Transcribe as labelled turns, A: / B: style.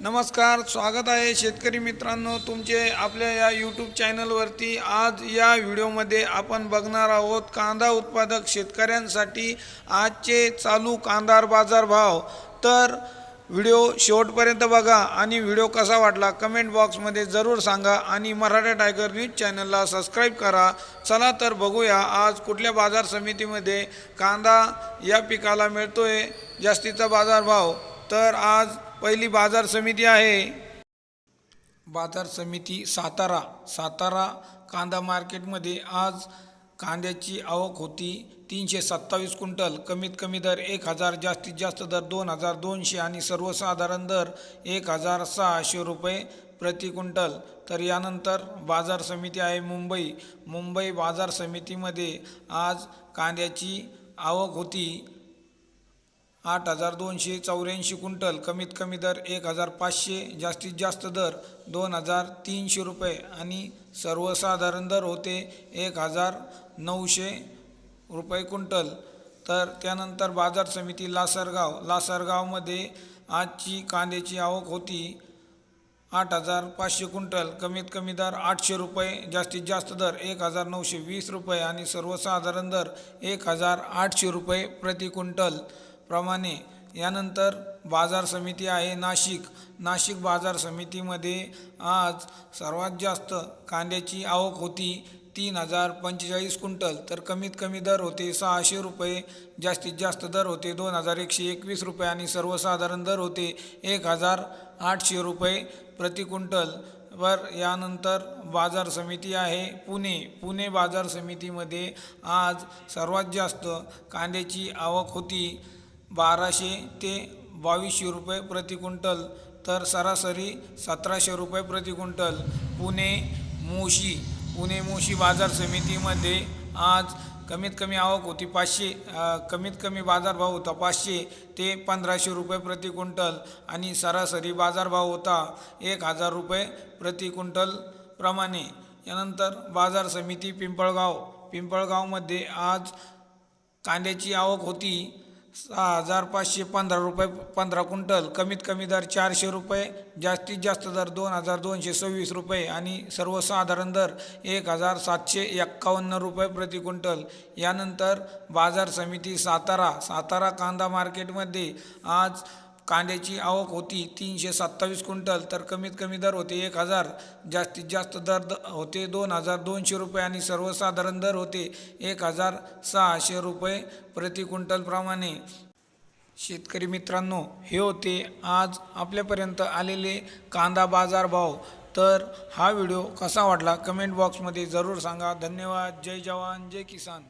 A: नमस्कार स्वागत आहे शेतकरी मित्रांनो. तुमचे आपल्या या यूट्यूब चॅनलवरती आज या व्हिडिओमध्ये आपण बघणार आहोत कांदा उत्पादक शेतकऱ्यांसाठी आजचे चालू कांदा बाजार भाव. तर व्हिडिओ शेवटपर्यंत बघा आणि व्हिडिओ कसा वाटला कमेंट बॉक्समध्ये जरूर सांगा आणि मराठा टायगर न्यूज चॅनलला सबस्क्राईब करा. चला तर बघूया आज कुठल्या बाजार समितीमध्ये कांदा या पिकाला मिळतोय जास्तीचा बाजारभाव तर आज पहिली बाजार समिती आहे. बाजार समिती सातारा. सातारा कांदा मार्केटमध्ये आज कांद्याची आवक होती तीनशे सत्तावीस क्विंटल. कमीत कमी दर एक हजार जास्तीत जास्त दर दोन हजार दोनशे आणि सर्वसाधारण दर एक हजार सहाशे रुपये प्रति क्विंटल. तर यानंतर बाजार समिती आहे मुंबई. मुंबई बाजार समितीमध्ये आज कांद्याची आवक होती आठ हजार दोनशे चौऱ्याऐंशी क्विंटल कमीत कमी दर एक हजार पाचशे जास्तीत जास्त दर दोन हजार तीनशे रुपये आणि सर्वसाधारण दर होते एक हजार नऊशे रुपये क्विंटल. तर त्यानंतर बाजार समिती लासरगाव लासरगावमध्ये आजची कांद्याची आवक होती आठ हजार पाचशे क्विंटल कमीत कमी दर आठशे रुपये जास्तीत जास्त दर एक हजार नऊशे वीस रुपये आणि सर्वसाधारण दर एक हजार आठशे रुपये प्रति क्विंटल. प्रमाणे. यानंतर बाजार समिती आहे नाशिक. नाशिक बाजार समितीमध्ये आज सर्वात जास्त कांद्याची आवक होती तीन हजार पंचेचाळीस क्विंटल. तर कमीत कमी दर होते सहाशे रुपये जास्तीत जास्त दर होते दोन हजार एकशे एकवीस रुपये आणि सर्वसाधारण दर होते एक हजार आठशे रुपये प्रति क्विंटल. वर यानंतर बाजार समिती आहे पुणे. पुणे बाजार समितीमध्ये आज सर्वात जास्त कांद्याची आवक होती बाराशे ते बावीसशे रुपये प्रति क्विंटल तर सरासरी सतराशे रुपये प्रति क्विंटल. पुणे मोशी पुणे मोशी बाजार समितीमध्ये आज कमीत कमी आवक होती पाचशे कमीत कमी बाजारभाव होता पाचशे ते पंधराशे रुपये प्रति क्विंटल आणि सरासरी बाजारभाव होता एक हजार रुपये प्रति क्विंटल प्रमाणे. यानंतर बाजार समिती पिंपळगाव पिंपळगावमध्ये आज कांद्याची आवक होती सहा हजार पाचशे पंधरा रुपये पंधरा क्विंटल. कमीत कमी दर चारशे रुपये जास्तीत जास्त दर दोन हजार दोनशे सव्वीस रुपये आणि सर्वसाधारण दर एक हजार सातशे एक्कावन्न रुपये प्रति क्विंटल. यानंतर बाजार समिती सातारा सातारा कांदा मार्केटमध्ये आज कांद्याची आवक होती तीनशे सत्तावीस क्विंटल तर कमीत कमी दर होते एक हजार जास्तीत जास्त दर द- होते दोन हजार दोनशे रुपये आणि सर्वसाधारण दर होते एक हजार सहाशे रुपये प्रति क्विंटलप्रमाणे शेतकरी मित्रांनो हे होते आज आपल्यापर्यंत आलेले कांदा बाजार भाव. तर हा व्हिडिओ कसा वाटला? कमेंट बॉक्समध्ये जरूर सांगा. धन्यवाद. जय जवान. जय किसान.